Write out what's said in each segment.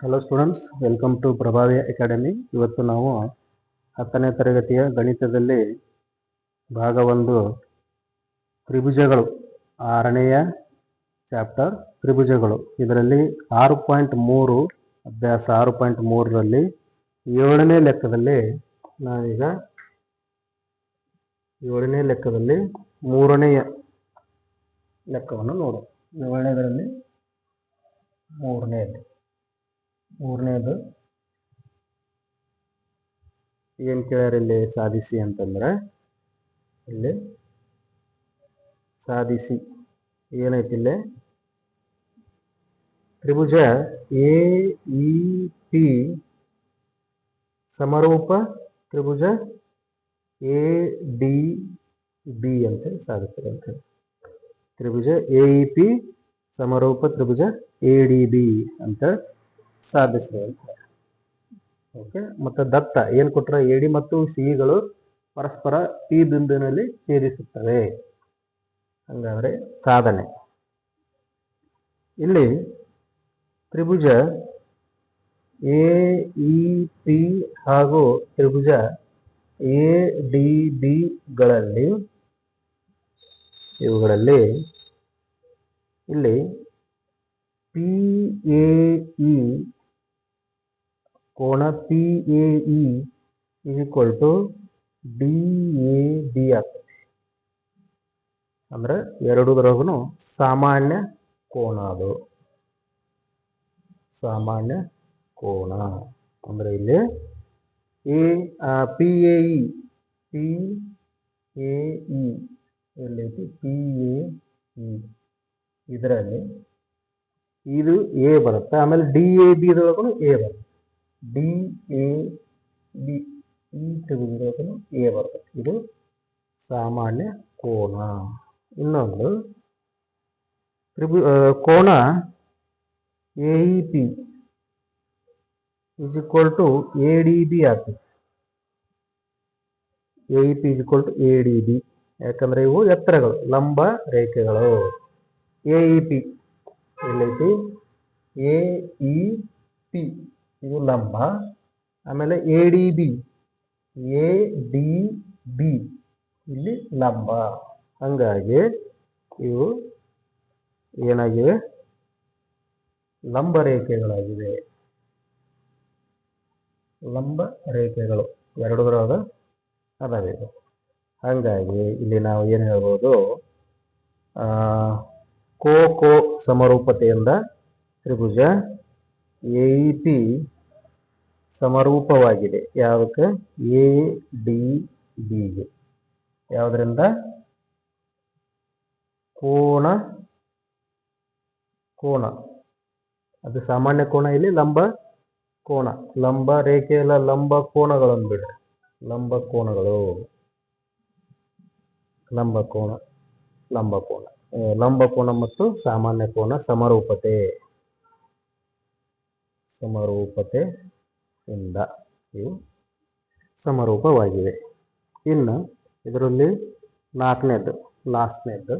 Hello students welcome to Prabhavi academy ಇವತ್ತು ನಾವು ಹತ್ತನೇ ತರಗತಿಯ ಗಣಿತದಲ್ಲಿ ಭಾಗ ಒಂದು ತ್ರಿಭುಜಗಳು, ಆರನೆಯ ಚಾಪ್ಟರ್ ತ್ರಿಭುಜಗಳು. ಇದರಲ್ಲಿ ಆರು ಪಾಯಿಂಟ್ ಮೂರು, ಅಭ್ಯಾಸ ಆರು ಪಾಯಿಂಟ್ ಮೂರರಲ್ಲಿ ಏಳನೇ ಲೆಕ್ಕದಲ್ಲಿ ನಾವೀಗ ಏಳನೇ ಲೆಕ್ಕದಲ್ಲಿ ಮೂರನೆಯ ಲೆಕ್ಕವನ್ನು ನೋಡು ಏಳನೇದರಲ್ಲಿ ಮೂರನೇದು ಮೂರನೇದು, ಏನ್ ಕೇಳ್ಯಾರ ಇಲ್ಲಿ ಸಾಧಿಸಿ ಅಂತಂದ್ರೆ, ಇಲ್ಲಿ ಸಾಧಿಸಿ, ಏನೈತಿ ಇಲ್ಲಿ? ತ್ರಿಭುಜ ಎ, ಇ ಪಿ ಸಮರೂಪ ತ್ರಿಭುಜ ಎ, ಡಿ, ಬಿ ಅಂತ ಸಾಧಿಸ್ತಾರೆ ಅಂತ ತ್ರಿಭುಜ ಎ, ಇ, ಪಿ, ಸಮರೂಪ ತ್ರಿಭುಜ ಎ, ಡಿ, ಬಿ ಅಂತ ಸಾಧಿಸಿದೆ ಓಕೆ ಮತ್ತೆ ದತ್ತ ಏನ್ ಕೊಟ್ರ? ಎಡಿ ಮತ್ತು ಸಿಹಿಗಳು ಪರಸ್ಪರ ಪಿ ಬಿಂದುವಿನಲ್ಲಿ ಛೇದಿಸುತ್ತವೆ. ಹಂಗಾದ್ರೆ ಸಾಧನೆ. ಇಲ್ಲಿ ತ್ರಿಭುಜ ಎ, ಇ, ಪಿ ಹಾಗೂ ತ್ರಿಭುಜ ಎ, ಡಿ, ಬಿ ಗಳಲ್ಲಿ ಇವುಗಳಲ್ಲಿ ಇಲ್ಲಿ ಪಿ ಎ ಇ ಕೋನ P A E is equal to D A B ಆಗ್ತದೆ ಅಂದ್ರೆ ಎರಡೂದ್ರಾಗೂ ಸಾಮಾನ್ಯ ಕೋನ ಅದು. ಸಾಮಾನ್ಯ ಕೋನ. ಅಂದ್ರೆ ಇಲ್ಲಿ A P A E P A E ಎಲ್ಲೈತಿ P A E ಇದರಲ್ಲಿ ಇದು ಎ ಬರುತ್ತೆ. ಆಮೇಲೆ ಡಿ, ಎ, ಬಿ ಇದ್ರೊಳಗೂ ಎ ಬರುತ್ತೆ. ಡಿ, ಎ, ಬಿ, ಈ ತ್ರಿಭುಜದೊಳಗೂ ಎ ಬರುತ್ತೆ. ಇದು ಸಾಮಾನ್ಯ ಕೋನ. ಇನ್ನೊಂದು, ತ್ರಿಭು ಕೋನ A E P is equal to A D B ಆಗ್ತದೆ. A E P is equal to A D B ಯಾಕಂದರೆ ಇವು ಎತ್ತರಗಳು, ಲಂಬ ರೇಖೆಗಳು. ಎ ಇ ಪಿ ಎಲ್ಲೈತಿ ಎ, ಇ ಪಿ ಇದು ಲಂಬ. ಆಮೇಲೆ A, D, B. A, D, B. ಇಲ್ಲಿ ಲಂಬ. ಹಂಗಾಗಿ ಇವು ಏನಾಗಿವೆ? ಲಂಬ ರೇಖೆಗಳಾಗಿವೆ ಲಂಬ ರೇಖೆಗಳು ಎರಡರೊಳಗ ಅದಾವೆ ಹಂಗಾಗಿ ಇಲ್ಲಿ ನಾವು ಏನು ಹೇಳ್ಬೋದು? ಕೋ ಕೋ ಸಮರೂಪತೆಯಿಂದ ತ್ರಿಭುಜ ಎ ಇ ಪಿ ಸಮರೂಪವಾಗಿದೆ. ಯಾವಕ್ಕೆ ಎ ಡಿ ಬಿಗೆ ಯಾವುದರಿಂದ? ಕೋಣ ಕೋಣ ಅದು ಸಾಮಾನ್ಯ ಕೋಣ ಇಲ್ಲಿ ಲಂಬ ಕೋಣ ಲಂಬ ರೇಖೆಯಲ್ಲ ಲಂಬ ಕೋಣಗಳನ್ನು ಬಿಡ್ರಿ. ಲಂಬ ಕೋಣಗಳು ಲಂಬ ಕೋಣ ಲಂಬ ಆ, ಲಂಬ ಕೋನ ಮತ್ತು ಸಾಮಾನ್ಯ ಕೋನ ಸಮರೂಪತೆ. ಸಮರೂಪತೆ ಇಂದ ಇವು ಸಮರೂಪವಾಗಿವೆ. ಇನ್ನು ಇದರಲ್ಲಿ ನಾಲ್ಕನೇದು ಲಾಸ್ಟ್ನೇದ್ದು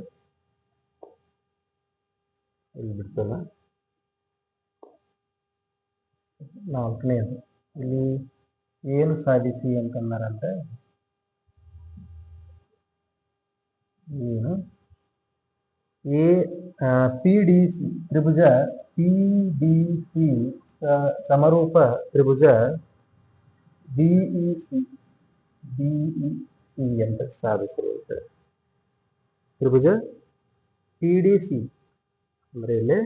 ಇಲ್ಲಿ ಬಿಡ್ತಲ್ಲ ನಾಲ್ಕನೇದು, ಇಲ್ಲಿ ಏನು ಸಾಧಿಸಿ ಅಂತಂದಾರಂತೆ? ಏನು? ಎ ಪಿ ಡಿ ಸಿ ತ್ರಿಭುಜ ಪಿ ಡಿ ಸಿ, ಸಮರೂಪ ತ್ರಿಭುಜ B E C B E C ಅಂತ ಸಾಧಿಸಿರುತ್ತದೆ ತ್ರಿಭುಜ ಪಿ ಡಿ ಸಿ ಅಂದರೆ ಇಲ್ಲಿ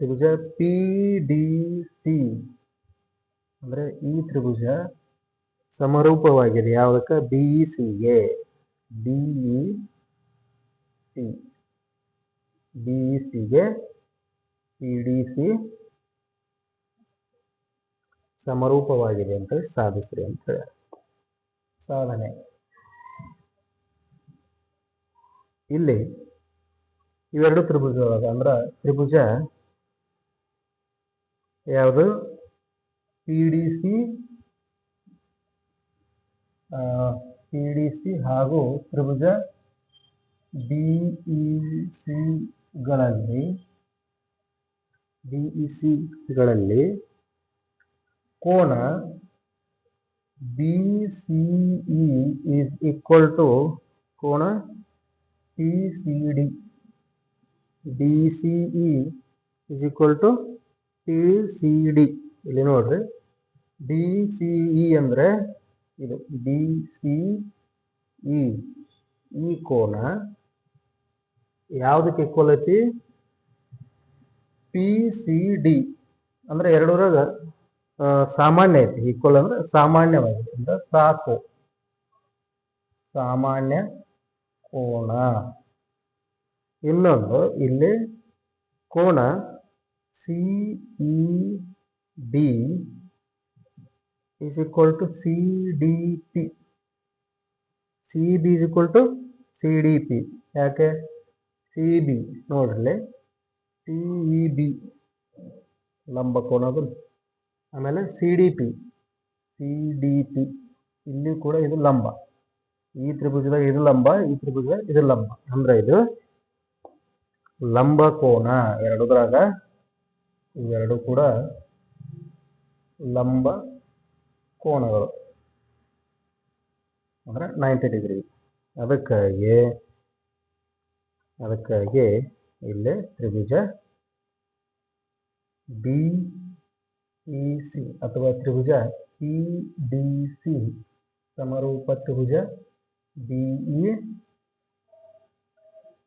ತ್ರಿಭುಜ ಪಿ ಡಿ ಸಿ ಅಂದರೆ ಈ ತ್ರಿಭುಜ ಸಮರೂಪವಾಗಿದೆ. ಯಾವುದಕ್ಕೆ? ಬಿಇ ಸಿಗೆ B E C B E ಸಿಗೆ ಪಿ ಡಿ ಸಿ ಸಮರೂಪವಾಗಿದೆ ಅಂತ ಸಾಧಿಸ್ರಿ ಅಂತ ಹೇಳಿ. ಸಾಧನೆ. ಇಲ್ಲಿ ಇವೆರಡು ತ್ರಿಭುಜ ಅಂದ್ರೆ ತ್ರಿಭುಜ ಯಾವುದು? P D C P D C ಹಾಗೂ ತ್ರಿಭುಜ ಬಿ ಇ ಬಿ ಇ ಸಿಗಳಲ್ಲಿ ಕೋನ B C E is equal to ಕೋನ P C D D C E is equal to P C D ಇಲ್ಲಿ ನೋಡ್ರಿ. ಡಿ ಸಿ ಇ ಅಂದರೆ ಇದು. D C E ಈ ಕೋನ ಯಾವುದಕ್ಕೆ ಈಕ್ವಲ್ ಐತಿ ಪಿ ಸಿ ಡಿ ಅಂದ್ರೆ ಎರಡೂರಾಗ ಸಾಮಾನ್ಯ ಐತಿ. ಈಕ್ವಲ್ ಅಂದ್ರೆ ಸಾಮಾನ್ಯವಾಗಿದೆ. ಅಂದ್ರೆ ಸಾಕು. ಸಾಮಾನ್ಯ ಕೋಣ. ಇನ್ನೊಂದು, ಇಲ್ಲಿ ಕೋಣ C E D is equal to C D P C B is equal to C D P ಯಾಕೆ? ಸಿ ಬಿ ನೋಡ್ರಿ. ಸಿ ಇ ಬಿ ಲಂಬ ಕೋನದು ಆಮೇಲೆ C D P C D P ಇಲ್ಲಿ ಕೂಡ ಇದು ಲಂಬ. ಈ ತ್ರಿಭುಜದಾಗ ಇದು ಲಂಬ, ಈ ತ್ರಿಭುಜದಾಗ ಇದು ಲಂಬ. ಅಂದ್ರೆ ಇದು ಲಂಬ ಕೋನ. ಎರಡುದ್ರಾಗ ಇವೆರಡು ಕೂಡ ಲಂಬ ಕೋನಗಳು. ಅಂದ್ರೆ ನೈಂಟಿ ಡಿಗ್ರಿ ಅದಕ್ಕಾಗಿ ಅದಕ್ಕಾಗಿ ಇಲ್ಲಿ ತ್ರಿಭುಜ ಬಿ ಇ ಸಿ ಅಥವಾ ತ್ರಿಭುಜ ಪಿ ಡಿ ಸಿ ಸಮರೂಪ ತ್ರಿಭುಜ ಬಿ ಇ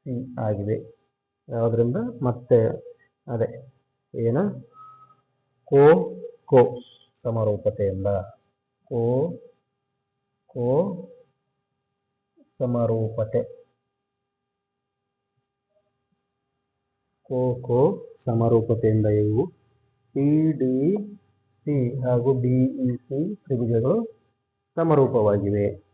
ಸಿ ಆಗಿದೆ. ಯಾವುದರಿಂದ? ಮತ್ತೆ ಅದೇ ಏನು? ಕೋ ಕೋ ಸಮರೂಪತೆಯಿಂದ. ಕೋ ಕೋ ಸಮರೂಪತೆ. ಕೋ ಕೋ ಸಮರೂಪತೆಯಿಂದ ಇವು. ಪಿ ಡಿ ಸಿ ಹಾಗೂ ಡಿ ಇ ಸಿ ತ್ರಿಭುಜಗಳು ಸಮರೂಪವಾಗಿವೆ.